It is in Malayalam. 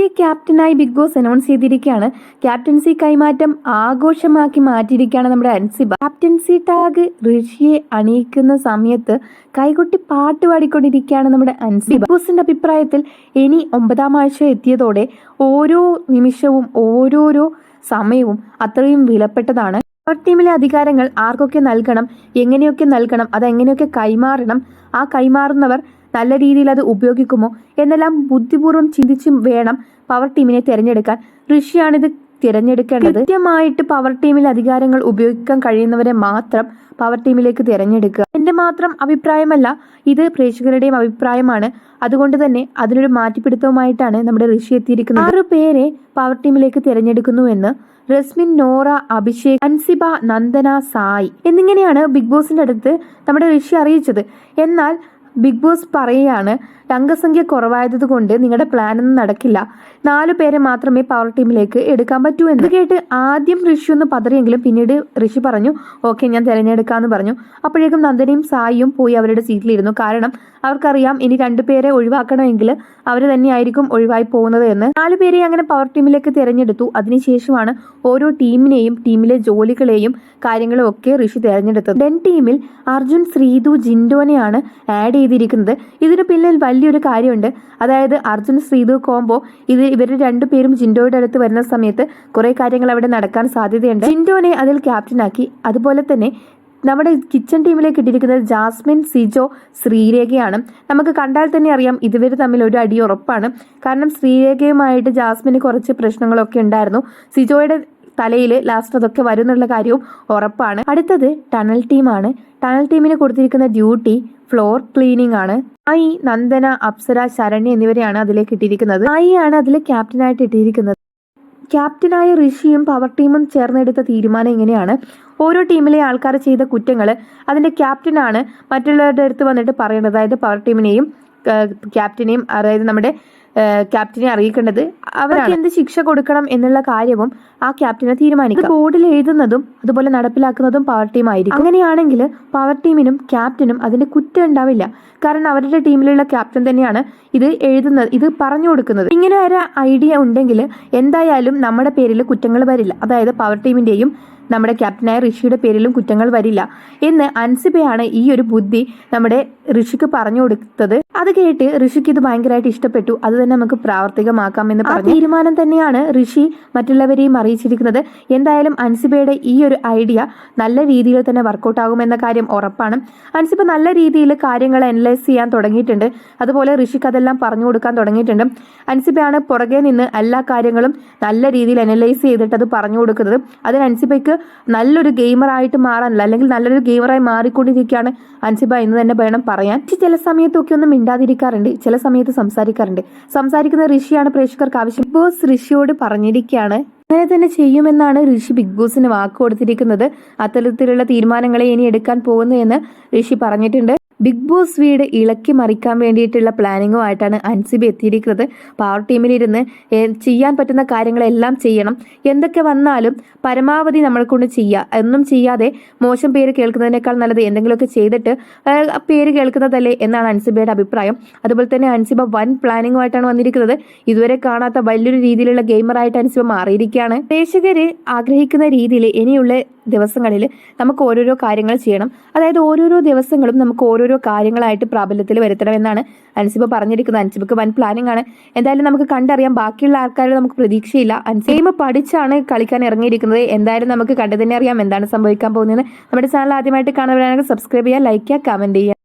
ഋഷിയെ ക്യാപ്റ്റനായി ബിഗ് ബോസ് അനൗൺസ് ചെയ്തിരിക്കുകയാണ്. ക്യാപ്റ്റൻസി കൈമാറ്റം ആഘോഷമാക്കി മാറ്റിയിരിക്കുകയാണ് നമ്മുടെ അൻസിബ. ക്യാപ്റ്റൻസി ടാഗ് ഋഷിയെ അണിയിക്കുന്ന സമയത്ത് കൈകൊട്ടി പാട്ട് പാടിക്കൊണ്ടിരിക്കുകയാണ് നമ്മുടെ അൻസിബ. ബിഗ് ബോസിന്റെ അഭിപ്രായത്തിൽ ഇനി ഒമ്പതാം ആഴ്ച എത്തിയതോടെ ഓരോ നിമിഷവും ഓരോരോ സമയവും അത്രയും വിലപ്പെട്ടതാണ്. ടീമിലെ അധികാരങ്ങൾ ആർക്കൊക്കെ നൽകണം എങ്ങനെയൊക്കെ നൽകണം അതെങ്ങനെയൊക്കെ കൈമാറണം ആ കൈമാറുന്നവർ നല്ല രീതിയിൽ അത് ഉപയോഗിക്കുമോ എന്നെല്ലാം ബുദ്ധിപൂർവം ചിന്തിച്ചും വേണം പവർ ടീമിനെ തിരഞ്ഞെടുക്കാൻ. ഋഷിയാണിത് തിരഞ്ഞെടുക്കേണ്ടത്. കൃത്യമായിട്ട് പവർ ടീമിൽ അധികാരങ്ങൾ ഉപയോഗിക്കാൻ കഴിയുന്നവരെ മാത്രം പവർ ടീമിലേക്ക് തിരഞ്ഞെടുക്കുക. എന്റെ മാത്രം അഭിപ്രായമല്ല ഇത് പ്രേക്ഷകരുടെയും അഭിപ്രായമാണ്. അതുകൊണ്ട് തന്നെ അതിനൊരു മാറ്റിപ്പിടുത്തവുമായിട്ടാണ് നമ്മുടെ ഋഷി എത്തിയിരിക്കുന്നത്. ആറ് പേരെ പവർ ടീമിലേക്ക് തിരഞ്ഞെടുക്കുന്നു എന്ന് റസ്മിൻ നോറ അഭിഷേക് അൻസിബ നന്ദന സായി എന്നിങ്ങനെയാണ് ബിഗ് ബോസിന്റെ അടുത്ത് നമ്മുടെ ഋഷി അറിയിച്ചത്. എന്നാൽ ബിഗ് ബോസ് പറയുകയാണ് അംഗസംഖ്യ കുറവായതുകൊണ്ട് നിങ്ങളുടെ പ്ലാൻ ഒന്നും നടക്കില്ല. നാലു പേരെ മാത്രമേ പവർ ടീമിലേക്ക് എടുക്കാൻ പറ്റൂ എന്ന്. കേട്ട് ആദ്യം ഋഷി ഒന്ന് പതറിയെങ്കിലും പിന്നീട് ഋഷി പറഞ്ഞു ഓക്കെ ഞാൻ തിരഞ്ഞെടുക്കാമെന്ന് പറഞ്ഞു. അപ്പോഴേക്കും നന്ദനയും സായിയും പോയി അവരുടെ സീറ്റിലിരുന്നു. കാരണം അവർക്കറിയാം ഇനി രണ്ടുപേരെ ഒഴിവാക്കണമെങ്കിൽ അവർ തന്നെയായിരിക്കും ഒഴിവായി പോകുന്നത് എന്ന്. നാലു പേരെ അങ്ങനെ പവർ ടീമിലേക്ക് തിരഞ്ഞെടുത്തു. അതിനുശേഷമാണ് ഓരോ ടീമിനെയും ടീമിലെ ജോലികളെയും കാര്യങ്ങളും ഒക്കെ ഋഷി തിരഞ്ഞെടുത്തത്. ഡെൻ ടീമിൽ അർജുൻ ശ്രീതു ജിൻഡോനെയാണ് ആഡ് ചെയ്തിരിക്കുന്നത്. ഇതിന് പിന്നിൽ വലിയൊരു കാര്യമുണ്ട്. അതായത് അർജുൻ ശ്രീതു കോംബോ ഇത് ഇവർ രണ്ടുപേരും ജിൻഡോയുടെ അടുത്ത് വരുന്ന സമയത്ത് കുറെ കാര്യങ്ങൾ അവിടെ നടക്കാൻ സാധ്യതയുണ്ട്. ജിൻഡോനെ അതിൽ ക്യാപ്റ്റനാക്കി അതുപോലെ തന്നെ നമ്മുടെ കിച്ചൺ ടീമിലേക്ക് ഇട്ടിരിക്കുന്നത് ജാസ്മിൻ സിജോ ശ്രീരേഖയാണ്. നമുക്ക് കണ്ടാൽ തന്നെ അറിയാം ഇതുവരെ തമ്മിൽ ഒരു അടി ഉറപ്പാണ്. കാരണം ശ്രീരേഖയുമായിട്ട് ജാസ്മിന് കുറച്ച് പ്രശ്നങ്ങളൊക്കെ ഉണ്ടായിരുന്നു. സിജോയുടെ തലയിൽ ലാസ്റ്റ് അതൊക്കെ വരും എന്നുള്ള കാര്യവും ഉറപ്പാണ്. അടുത്തത് ടണൽ ടീമാണ് ടണൽ ടീമിന് കൊടുത്തിരിക്കുന്ന ഡ്യൂട്ടി ഫ്ലോർ ക്ലീനിങ് ആണ്. ആയി നന്ദന അപ്സര ശരണ്യ എന്നിവരെയാണ് അതിലേക്ക് ഇട്ടിരിക്കുന്നത്. ആയി ആണ് അതിൽ ക്യാപ്റ്റനായിട്ട് ഇട്ടിരിക്കുന്നത്. ക്യാപ്റ്റനായ ഋഷിയും പവർ ടീമും ചേർന്നെടുത്ത തീരുമാനം ഇങ്ങനെയാണ്. ഓരോ ടീമിലെ ആൾക്കാർ ചെയ്ത കുറ്റങ്ങൾ അതിന്റെ ക്യാപ്റ്റനാണ് മറ്റുള്ളവരുടെ അടുത്ത് വന്നിട്ട് പറയേണ്ടത്. അതായത് പവർ ടീമിനെയും ക്യാപ്റ്റനെയും അതായത് നമ്മുടെ ക്യാപ്റ്റനെ അറിയിക്കേണ്ടത് അവർക്ക് എന്ത് ശിക്ഷ കൊടുക്കണം എന്നുള്ള കാര്യവും ആ ക്യാപ്റ്റനെ തീരുമാനിക്കും. ബോർഡിൽ എഴുതുന്നതും അതുപോലെ നടപ്പിലാക്കുന്നതും പവർ ടീം ആയിരിക്കും. അങ്ങനെയാണെങ്കിൽ പവർ ടീമിനും ക്യാപ്റ്റനും അതിന്റെ കുറ്റം ഉണ്ടാവില്ല. കാരണം അവരുടെ ടീമിലുള്ള ക്യാപ്റ്റൻ തന്നെയാണ് ഇത് എഴുതുന്നത് ഇത് പറഞ്ഞു കൊടുക്കുന്നത്. ഇങ്ങനെ ഒരു ഐഡിയ ഉണ്ടെങ്കിൽ എന്തായാലും നമ്മുടെ പേരിൽ കുറ്റങ്ങൾ വരില്ല. അതായത് പവർ ടീമിന്റെയും നമ്മുടെ ക്യാപ്റ്റനായ ഋഷിയുടെ പേരിലും കുറ്റങ്ങൾ വരില്ല എന്ന് അൻസിബയാണ് ഈ ഒരു ബുദ്ധി നമ്മുടെ ഋഷിക്ക് പറഞ്ഞു കൊടുത്തത്. അത് കേട്ട് ഋഷിക്ക് ഇത് ഭയങ്കരമായിട്ട് ഇഷ്ടപ്പെട്ടു. അത് തന്നെ നമുക്ക് പ്രാവർത്തികമാക്കാം എന്ന് പറഞ്ഞു. തീരുമാനം തന്നെയാണ് ഋഷി മറ്റുള്ളവരെയും അറിയിച്ചിരിക്കുന്നത്. എന്തായാലും അൻസിബയുടെ ഈ ഒരു ഐഡിയ നല്ല രീതിയിൽ തന്നെ വർക്കൗട്ട് ആകുമെന്ന കാര്യം ഉറപ്പാണ്. അൻസിബ നല്ല രീതിയിൽ കാര്യങ്ങൾ അനലൈസ് ചെയ്യാൻ തുടങ്ങിയിട്ടുണ്ട്. അതുപോലെ ഋഷിക്ക് അതെല്ലാം പറഞ്ഞു കൊടുക്കാൻ തുടങ്ങിയിട്ടുണ്ട്. അൻസിബയാണ് പുറകെ നിന്ന് എല്ലാ കാര്യങ്ങളും നല്ല രീതിയിൽ അനലൈസ് ചെയ്തിട്ട് അത് പറഞ്ഞു കൊടുക്കുന്നത്. അതിന് അൻസിബയ്ക്ക് നല്ലൊരു ഗെയിമറായിട്ട് മാറാനല്ല അല്ലെങ്കിൽ നല്ലൊരു ഗെയിമറായി മാറിക്കൊണ്ടിരിക്കുകയാണ് അൻസിബ എന്ന് തന്നെ വേണം പറയാൻ. ചില സമയത്തൊക്കെ ഒന്നും മിണ്ടാതിരിക്കാറുണ്ട് ചില സമയത്ത് സംസാരിക്കാറുണ്ട്. സംസാരിക്കുന്ന ഋഷിയാണ് പ്രേക്ഷകർക്ക് ആവശ്യം. ബോസ് ഋഷിയോട് പറഞ്ഞിരിക്കുകയാണ് അങ്ങനെ തന്നെ ചെയ്യുമെന്നാണ് ഋഷി ബിഗ് ബോസിന് വാക്ക് കൊടുത്തിരിക്കുന്നത്. അത്തരത്തിലുള്ള തീരുമാനങ്ങളെ ഇനി എടുക്കാൻ പോകുന്നു എന്ന് ഋഷി പറഞ്ഞിട്ടുണ്ട്. ബിഗ് ബോസ് വീട് ഇളക്കി മറിക്കാൻ വേണ്ടിയിട്ടുള്ള പ്ലാനിങ്ങുമായിട്ടാണ് അൻസിബി എത്തിയിരിക്കുന്നത്. പവർ ടീമിലിരുന്ന് ചെയ്യാൻ പറ്റുന്ന കാര്യങ്ങളെല്ലാം ചെയ്യണം. എന്തൊക്കെ വന്നാലും പരമാവധി നമ്മളെ കൊണ്ട് ചെയ്യുക ഒന്നും ചെയ്യാതെ മോശം പേര് കേൾക്കുന്നതിനേക്കാൾ നല്ലത് എന്തെങ്കിലുമൊക്കെ ചെയ്തിട്ട് പേര് കേൾക്കുന്നതല്ലേ എന്നാണ് അൻസിബയുടെ അഭിപ്രായം. അതുപോലെ തന്നെ അൻസിബ വൻ പ്ലാനിങ്ങുമായിട്ടാണ് വന്നിരിക്കുന്നത്. ഇതുവരെ കാണാത്ത വലിയൊരു രീതിയിലുള്ള ഗെയിമറായിട്ട് അൻസിബ മാറിയിരിക്കുകയാണ്. പ്രേക്ഷകര് ആഗ്രഹിക്കുന്ന രീതിയിൽ ഇനിയുള്ള ദിവസങ്ങളിൽ നമുക്ക് ഓരോരോ കാര്യങ്ങൾ ചെയ്യണം. അതായത് ഓരോരോ ദിവസങ്ങളും നമുക്ക് ഓരോരോ കാര്യങ്ങളായിട്ട് പ്രാബല്യത്തിൽ വരുത്തണം എന്നാണ് അൻസിബ പറഞ്ഞിരിക്കുന്നത്. അൻസിബക്ക് വൻ പ്ലാനിങ് ആണ്. എന്തായാലും നമുക്ക് കണ്ടറിയാം. ബാക്കിയുള്ള ആൾക്കാരെ നമുക്ക് പ്രതീക്ഷയില്ല. അൻസിബ പഠിച്ചാണ് കളിക്കാൻ ഇറങ്ങിയിരിക്കുന്നത്. എന്തായാലും നമുക്ക് കണ്ടു തന്നെ അറിയാം. എന്താണ് സംഭവിക്കാൻ പോകുന്നത് നമ്മുടെ ചാനൽ ആദ്യമായിട്ട് കാണുന്നവരാണെങ്കിൽ സബ്സ്ക്രൈബ് ചെയ്യുക ലൈക്ക് ചെയ്യുക കമന്റ് ചെയ്യുക.